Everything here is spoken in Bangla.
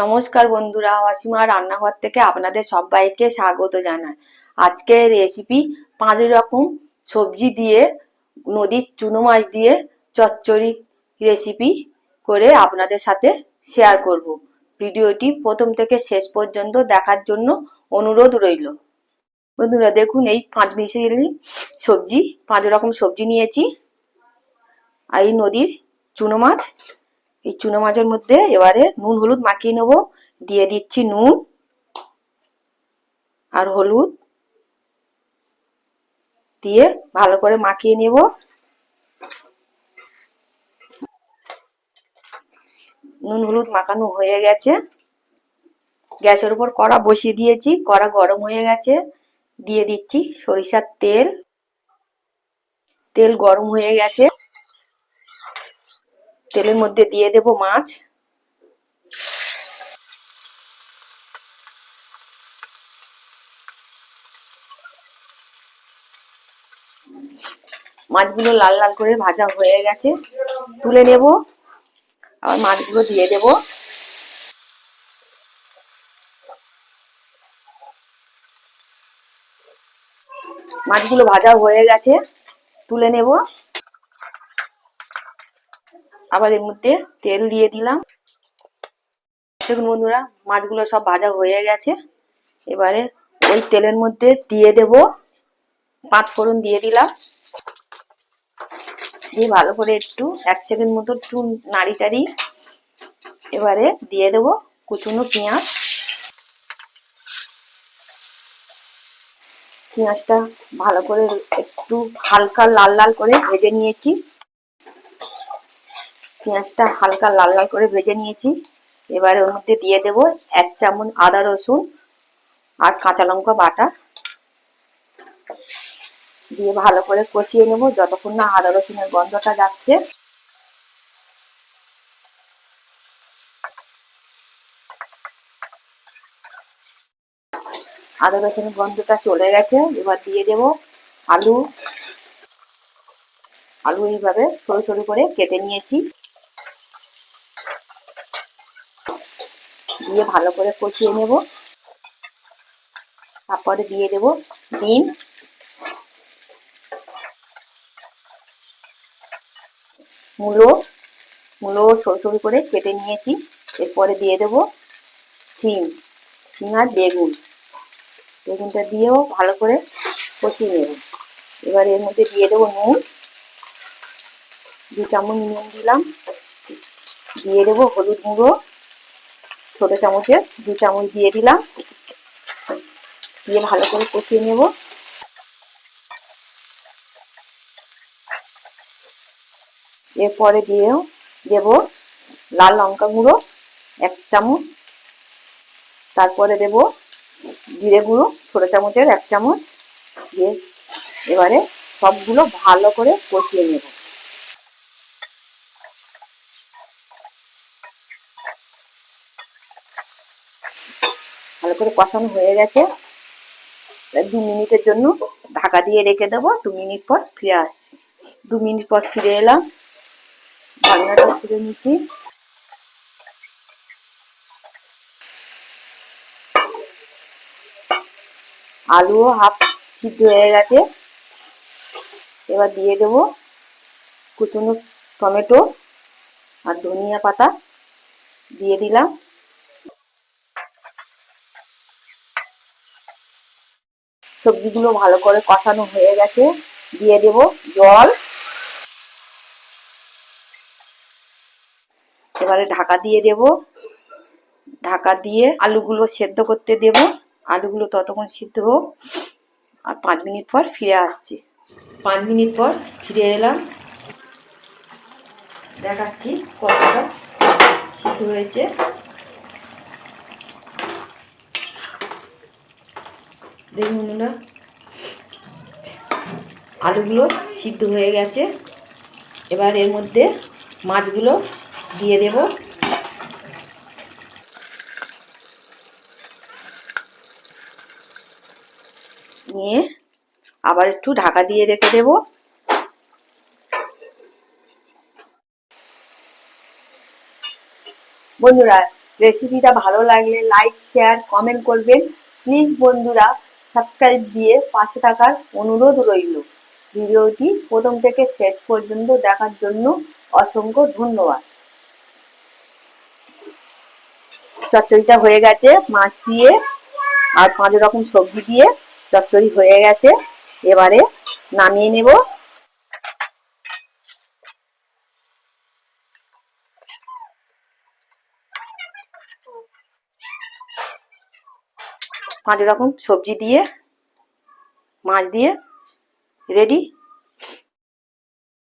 নমস্কার বন্ধুরা, অসীমা রান্নাঘর থেকে আপনাদের সবাইকে স্বাগত জানাই। আজকের রেসিপি পাঁচ রকম সবজি দিয়ে, নদীর চুনো মাছ দিয়ে চচ্চড়ি রেসিপি করে আপনাদের সাথে শেয়ার করব। ভিডিওটি প্রথম থেকে শেষ পর্যন্ত দেখার জন্য অনুরোধ রইল। বন্ধুরা, দেখুন, এই পাঁচ মিশালি সবজি, পাঁচ রকম সবজি নিয়েছি। আর এই নদীর চুনো মাছ এই চুনো মাছের মধ্যে এবারে নুন, হলুদ মাখিয়ে নেব। দিয়ে দিচ্ছি নুন আর হলুদ। দিয়ে ভালো করে মাখিয়ে নেব। নুন, হলুদ মাখানো হয়ে গেছে। গ্যাসের উপর কড়া বসিয়ে দিয়েছি, কড়া গরম হয়ে গেছে। দিয়ে দিচ্ছি সরিষার তেল। তেল গরম হয়ে গেছে। তেলের মধ্যে দিয়ে দেব মাছ। মাছগুলো লাল লাল করে ভাজা হয়ে গেছে। তুলে নেব। আবার মাছগুলো দিয়ে দেব। মাছগুলো ভাজা হয়ে গেছে। তুলে নেব। আবার এর মধ্যে তেল দিয়ে দিলাম। দেখুন বন্ধুরা, মাছগুলো সব ভাজা হয়ে গেছে। এবারে ওই তেলের মধ্যে দিয়ে দেব পাঁচ ফোড়ন দিয়ে দিলাম। দিয়ে ভালো করে একটু, এক সেকেন্ড মতো একটু নাড়ি টাড়ি এবারে দিয়ে দেব কুচুনো পেঁয়াজ। পেঁয়াজটা ভালো করে একটু হালকা লাল লাল করে ভেজে নিয়েছি। পেঁয়াজটা হালকা লাল লাল করে ভেজে নিয়েছি। এবারে ওর মধ্যে দিয়ে দেব এক চামচ আদা রসুন আর কাঁচা লঙ্কা বাটা। দিয়ে ভালো করে কষিয়ে নেব যতক্ষণ না আদা রসুনের গন্ধটা যাচ্ছে। আদা রসুনের গন্ধটা চলে গেছে, এবার দিয়ে দেব আলু। আলু এইভাবে সরু সরু করে কেটে নিয়েছি। দিয়ে ভালো করে কষিয়ে নেব। তারপরে দিয়ে দেব ডিম। মূলো মূলো সরু সরু করে কেটে নিয়েছি। এরপরে দিয়ে দেব শিম শিম আর বেগুন। বেগুনটা দিয়েও ভালো করে কষিয়ে নেব। এবার এর মধ্যে দিয়ে দেবো নুন। দু চামচ নুন দিলাম। দিয়ে দেবো হলুদ গুঁড়ো। ছোট চামচের, দু চামচ দিয়ে দিলাম। দিয়ে ভালো করে কষিয়ে নেব। এরপরে দিয়েও দেব লাল লঙ্কা গুঁড়ো, এক চামচ। তারপরে দেব জিরে গুঁড়ো, ছোট চামচের এক চামচ। দিয়ে এবারে সবগুলো ভালো করে কষিয়ে নেব। ভালো করে কষানো হয়ে গেছে। দু মিনিটের জন্য ঢাকা দিয়ে রেখে দেবো। দু মিনিট পর ফিরে আসছি। দু মিনিট পর ফিরে এলাম। ঢাকনাটা ফিরে নিচ্ছি। আলুও হাফ সিদ্ধ হয়ে গেছে। এবার দিয়ে দেব কুচুনো টমেটো আর ধনিয়া পাতা। দিয়ে দিলাম। সবজিগুলো ভালো করে কষানো হয়ে গেছে। দিয়ে দেব জল। এবারে ঢাকা দিয়ে দেব। ঢাকা দিয়ে আলুগুলো সেদ্ধ করতে দেব। আলুগুলো ততক্ষণ সিদ্ধ হোক। আর পাঁচ মিনিট পর ফিরে আসছি। পাঁচ মিনিট পর ফিরে এলাম। দেখাচ্ছি কতটা সিদ্ধ হয়েছে। দেখুন বন্ধুরা। আলুগুলো সিদ্ধ হয়ে গেছে। এবার এর মধ্যে মাছগুলো দিয়ে দেব। নিয়ে আবার একটু ঢাকা দিয়ে রেখে দেব। বন্ধুরা রেসিপিটা ভালো লাগলে লাইক শেয়ার কমেন্ট করবেন। প্লিজ বন্ধুরা সাবস্ক্রাইব দিয়ে পাশে থাকার অনুরোধ রইল। ভিডিওটি প্রথম থেকে শেষ পর্যন্ত দেখার জন্য অসংখ্য ধন্যবাদ। চচ্চড়িটা হয়ে গেছে, মাছ দিয়ে আর পাঁচ রকম সবজি দিয়ে চচ্চড়ি হয়ে গেছে। এবারে নামিয়ে নেব। পাঁচ রকম সবজি দিয়ে মাছ দিয়ে রেডি